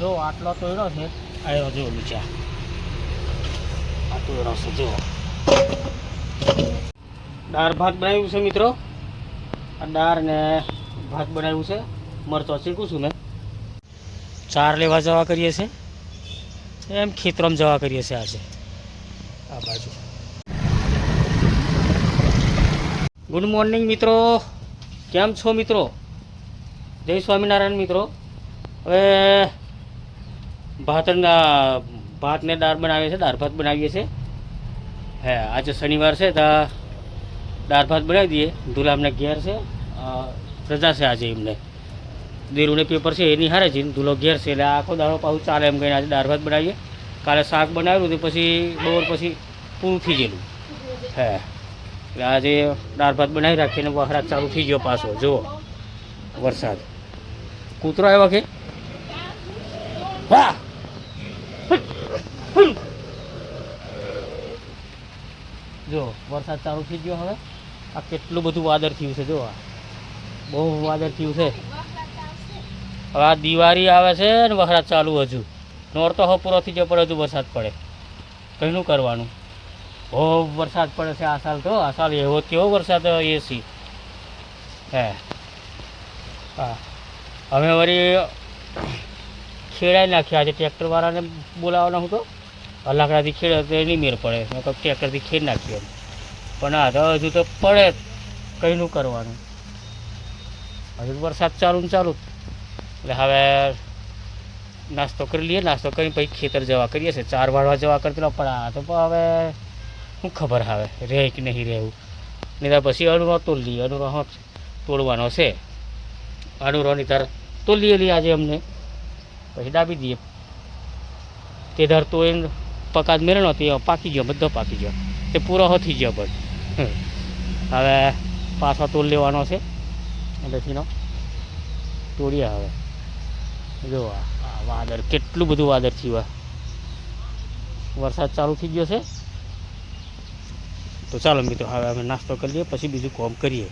જો આટલો તોડ્યો છે આવ્યો જો નીચે. આ તોડ્યો છે, જો. દાળ ભાત બનાવ્યું છે મિત્રો. આ દાળ ને ભાત બનાવ્યું છે. મરચો શીખું છું મેં ચાર લેવા જવા કરીએ છે એમ ખેતરમાં જવા કરીએ છે આજે. આ બાજુ. ગુડ મોર્નિંગ મિત્રો. કેમ છો મિત્રો? જય સ્વામિનારાયણ મિત્રો. હવે ભાતના ભાતને દાળ બનાવીએ છીએ, દાળ ભાત બનાવીએ છીએ. હે, આજે શનિવાર છે, તો દાળ ભાત બનાવી દઈએ. દુલામને ઘેર છે રજા છે આજે એમને. દેરુને પેપર છે, એની હારે છે દુલો ઘેર છે, એટલે આખો દાળો પાછું ચાલે એમ કહીને આજે દાળ ભાત બનાવીએ. કાલે શાક બનાવ્યું તે પછી બપોર પછી પૂરું થઈ ગયેલું. હે, એટલે આજે દાળ ભાત બનાવી રાખીને વખરાત ચાલુ થઈ ગયો પાછો, જુઓ, વરસાદ. કૂતરો આવ્યો કે? વાહ! જો, વરસાદ ચાલુ થઈ ગયો હવે. આ કેટલું બધું વાદળ થયું છે, જો આ. બહુ વાદળ થયું છે. હવે આ દિવાળી આવે છે ને વરસાદ ચાલુ હજુ. નોર તો હવે પૂરો થઈ ગયો પણ હજુ વરસાદ પડે. કઈનું કરવાનું? બહુ વરસાદ પડે છે આ સાલ તો. આ સાલ એવો કેવો વરસાદ એસી હે. હા. હવે વળી ખેડાઈ નાખ્યા છે ટ્રેક્ટરવાળાને બોલાવવાનો હું તો. લાકડાથી ખેડે તો નહીં મેર પડે કહું ટ્રેક્ટરથી ખેડ નાખીએ પણ આ તો હજુ તો પડે. કઈનું કરવાનું. હજુ વરસાદ ચાલુ ને ચાલુ. એટલે હવે નાસ્તો કરી લઈએ, નાસ્તો કરીને પછી ખેતર જવા કરીએ છીએ. ચાર વાળવા જવા કરતી પણ આ તો હવે શું ખબર આવે રહે કે નહીં રહેવું. નહીં તો પછી અનુરો લઈએ અનુરો તોડવાનો છે. અનુરોની તાર તોલીએ લઈએ આજે અમને. પછી દાબી દઈએ. તે ધાર તો એને પકાદ મેળનો તો પાકી ગયો, બધો પાકી ગયો. તે પૂરો હોથી ગયો બસ હવે પાછો તોલ લેવાનો છે. એટલેથીનો તોડીએ હવે. જો વાદળ, કેટલું બધું વાદળ થયું વરસાદ ચાલુ થઈ ગયો છે. તો ચાલો મિત્રો, હવે અમે નાસ્તો કરી લઈએ, પછી બીજું કોમ કરીએ.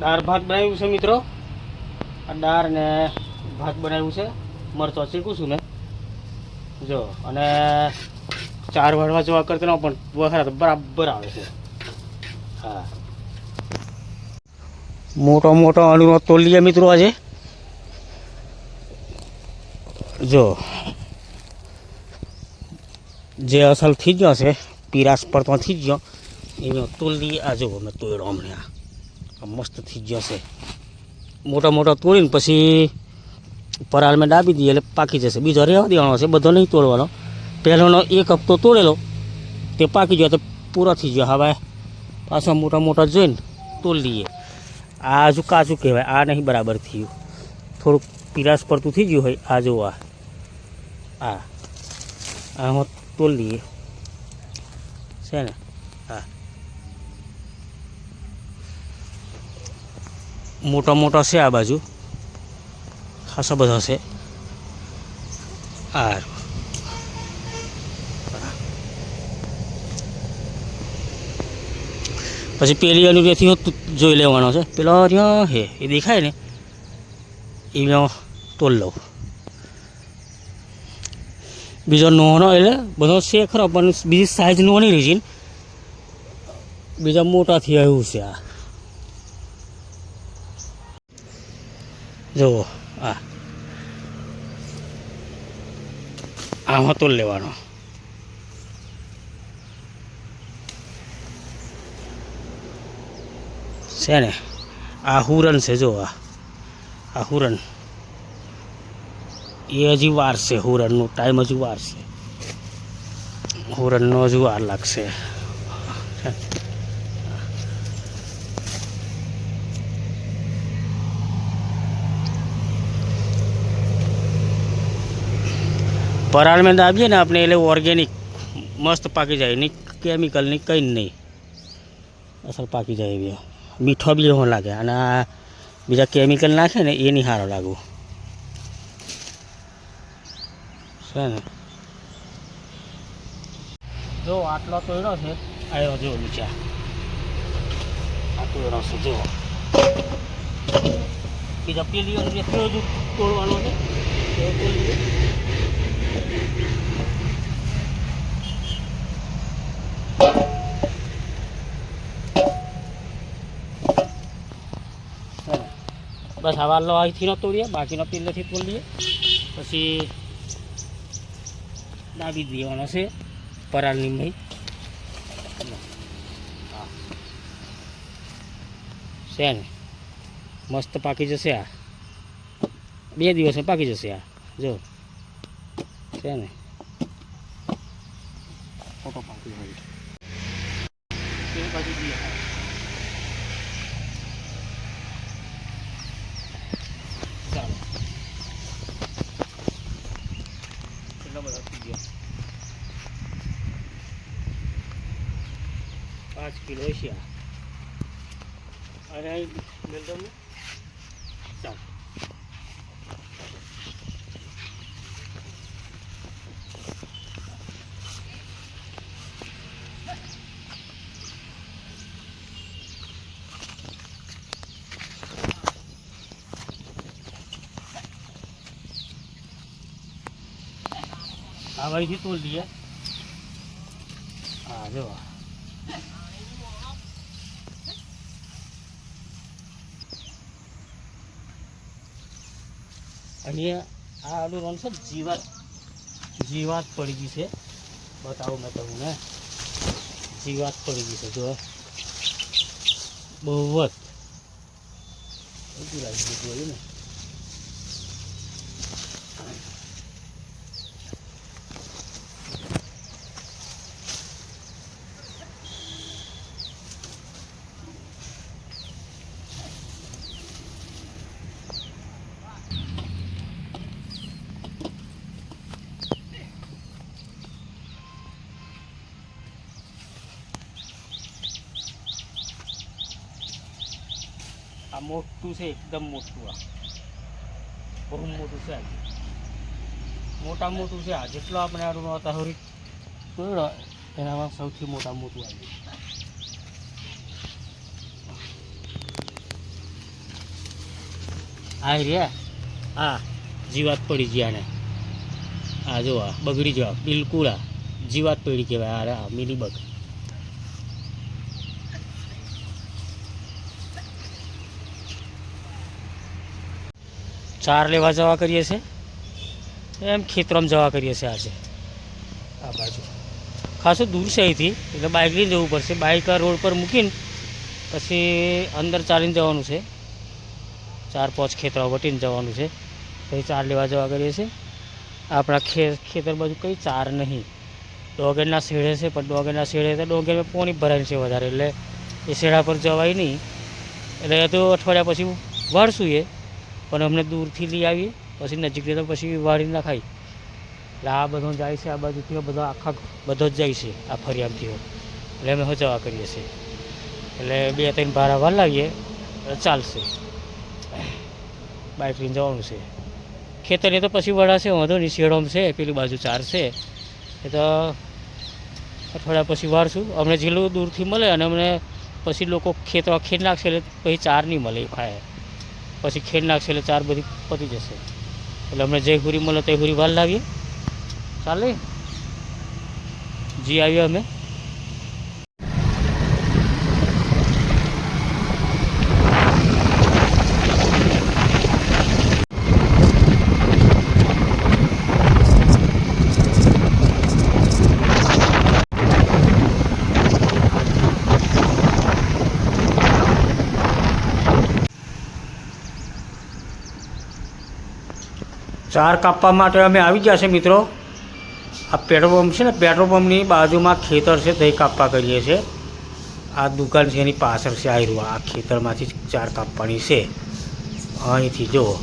દાળ ભાત બનાવ્યું છે મિત્રો. આ દાળ ને ભાત બનાવ્યું છે. મરચો ચીકું છું મેં જો, અને ચાર વાળવા જોવા કરતા પણ વખરા તો બરાબર આવે છે. હા. મોટો મોટો અણુનો તોલીએ મિત્રો આજે. જો. જે અસલ થઈ ગયો છે, પીરાશ તો થઈ ગયો. એનો તોલી આ જો અમે તોડ્યો આ. આ મસ્ત થઈ ગયો છે. મોટા મોટા તોડીને પછી પરાળમાં ડાબી દઈએ એટલે પાકી જશે. બીજો રહેવા દેવાનો છે, બધો નહીં તોડવાનો. પહેલાંનો એક હપ્તો તોડેલો, તે પાકી ગયો તો પૂરો થઈ ગયો. હવે પાછા મોટા મોટા જોઈને તોડી લઈએ આ હજુ કાચું કહેવાય, આ નહીં બરાબર થયું. થોડુંક પીરાશ પડતું થઈ ગયું હોય, આ જો આ. આ. આમાં તોડી લઈએ છે ને? હા. મોટો મોટો છે આ બાજુ. ખાસો બધો છે આ પછી પેલી અનુરેથી જોઈ લેવાનો છે. પેલો ત્યાં હે, એ દેખાય ને? એ મેં તોલ લઉં. બીજો નોનો એટલે બધો છે ખરો પણ બીજી સાઈઝ નોની છે બીજા મોટાથી આવ્યું છે આ. જુઓ, આ. આમાં તોલ લેવાનો. છે ને? આ હુરન છે, જો આ. આ હુરન. એ હજી વાર છે, હુરનનો ટાઈમ હજુ વાર છે. હુરનનો હજુ વાર લાગશે. પરાળ મેં દાબીએ ને આપણે એટલે ઓર્ગેનિક મસ્ત પાકી જાય ની કેમિકલની કંઈ જ નહીં અસર પાકી જાય એવી મીઠો બી એવો લાગે અને આ બીજા કેમિકલ નાખે ને એ નહીં સારો લાગવું છે ને જો આટલો તોડ્યો છે આવ્યો જો નીચા આ તોડ્યો છે જો બીજા પેલી જે હજુ તોડવાનો છે બસ હવાલો અહીંથી નહોતો તોડીએ, બાકીનો પિલ્લેથી તોડીએ. પછી દાબી દેવાનો છે, પરાળની મહી. છે ને? મસ્ત પાકી જશે આ. બે દિવસમાં પાકી જશે આ. જો. છે ને. ફોટો પાડી હોય બાજુ ગયા? પાંચ કિલો છે અને અહીં મેલ આ બાજુથી તોલ દઈએ હા, જો. અહીંયા આ આલુ રન છે જીવાત. જીવાત પડી ગઈ છે. બતાવું મેં તમને. જીવાત પડી ગઈ છે, જો. બહુ જ. લાગી ગયું ને? આ મોટું છે, એકદમ મોટું આ. બહુ મોટું છે આ મોટા મોટું છે, આ જેટલો આપણે આડું હતા હોરી તોડ્યો એનામાં સૌથી મોટા મોટું આવ્યું આ રહ્યા આ જીવાત પડી ગયા ને આ જો આ બગડી જવા બિલકુલ આ જીવાત પડી કહેવાય, આ મિલી બગ. ચાર લેવા જવા કરીએ છીએ. એમ ખેતરમાં જવા કરીએ છીએ આજે. આ બાજુ. ખાસું દૂર છે અહીંથી, એટલે બાઇક લઈને જવું પડશે. બાઇક રોડ પર મૂકીને પછી અંદર ચાલીને જવાનું છે. ચાર પાંચ ખેતરો વટીને જવાનું છે. પછી ચાર લેવા જવા કરીએ છીએ. આપણા ખેતર બાજુ કંઈ ચાર નહીં. ડોગેરના શેડે છે, પણ ડોગેરના શેડે તો ડોગેરમાં પોણી ભરાય છે વધારે. એટલે એ શેડા પર જવાય નહીં. એટલે તો અઠવાડિયા પછી વાળશું એ. પણ અમને દૂરથી લઈ આવીએ, પછી નજીક તો પછી વાળી નાખાય. એટલે આ બધો જાય છે, આ બાજુથી બધો આખા બધો જ જાય છે, આ ફરિયામથી એટલે અમે હજવા કરીએ છીએ. એટલે બે ત્રણ ભાડા વાર લાવીએ ચાલશે. બાઇક લઈને જવાનું છે. ખેતરે તો પછી વળાશે વાંધો નહીં, શેડોમ છે, પેલી બાજુ ચાર છે. એ તો અઠવાડિયા પછી વારશું. અમને જેટલું દૂરથી મળે અને અમને પછી લોકો ખેતવા ખેડ નાખશે એટલે પછી ચાર નહીં મળે, એ ખાય. પછી ખેડ નાખશે એટલે ચાર બધી પતી જશે. એટલે અમને જે હુરી મળે તે હુરી વાર લાવીએ. ચાલે? જી, આવ્યો અમે. ચાર કાપવા માટે અમે આવી ગયા છે, મિત્રો. આ પેટ્રોલ પંપ છે ને, પેટ્રોલ પંપની બાજુમાં ખેતર છે, તે કાપવા કરીએ છીએ આ દુકાન છે, એની પાછળ છે, આયરું. આ ખેતરમાંથી જ ચાર કાપવાની છે. અહીંથી જુઓ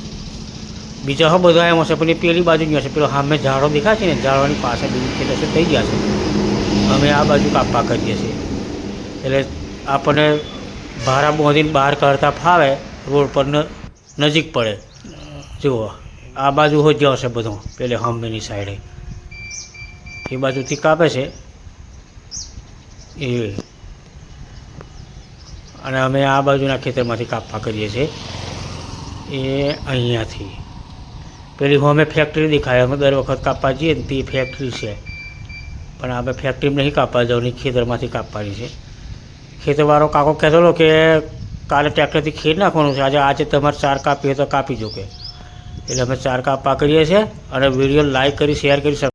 બીજા હો બધા એમ હશે, પણ એ પેલી બાજુ ગયા હશે. પેલો સામે ઝાડો દેખાય છે ને ઝાડવાની પાછળ બીજું ખેતર છે, થઈ ગયા છે. અમે આ બાજુ કાપવા કરીએ છીએ. એટલે આપણને ભારા બાંધીને બહાર કાઢતા ફાવે, રોડ પર નજીક પડે. જુઓ. આ બાજુ હો જ્યાં હશે બધું, પેલે હંમેની સાઈડે. એ બાજુથી કાપે છે. એ. અને અમે આ બાજુના ખેતરમાંથી કાપવા કરીએ છીએ. એ અહીંયાથી. પેલી હોમે ફેક્ટરી દેખાય, અમે દર વખત કાપવા જઈએ ને તે ફેક્ટરી છે. પણ આપણે ફેક્ટરીમાં નહીં કાપવા જવાની ખેતરમાંથી કાપવાની છે. ખેતરવાળો કાકો કહેતો હતો કે કાલે ટ્રેક્ટરથી ખેડ નાખવાનું છે. આજે આજે તમારે ચાર કાપીએ તો કાપી જો કે એટલે અમે ચાર પાકરીએ કરીએ છીએ અને વીડિયો લાઈક કરી શેર કરી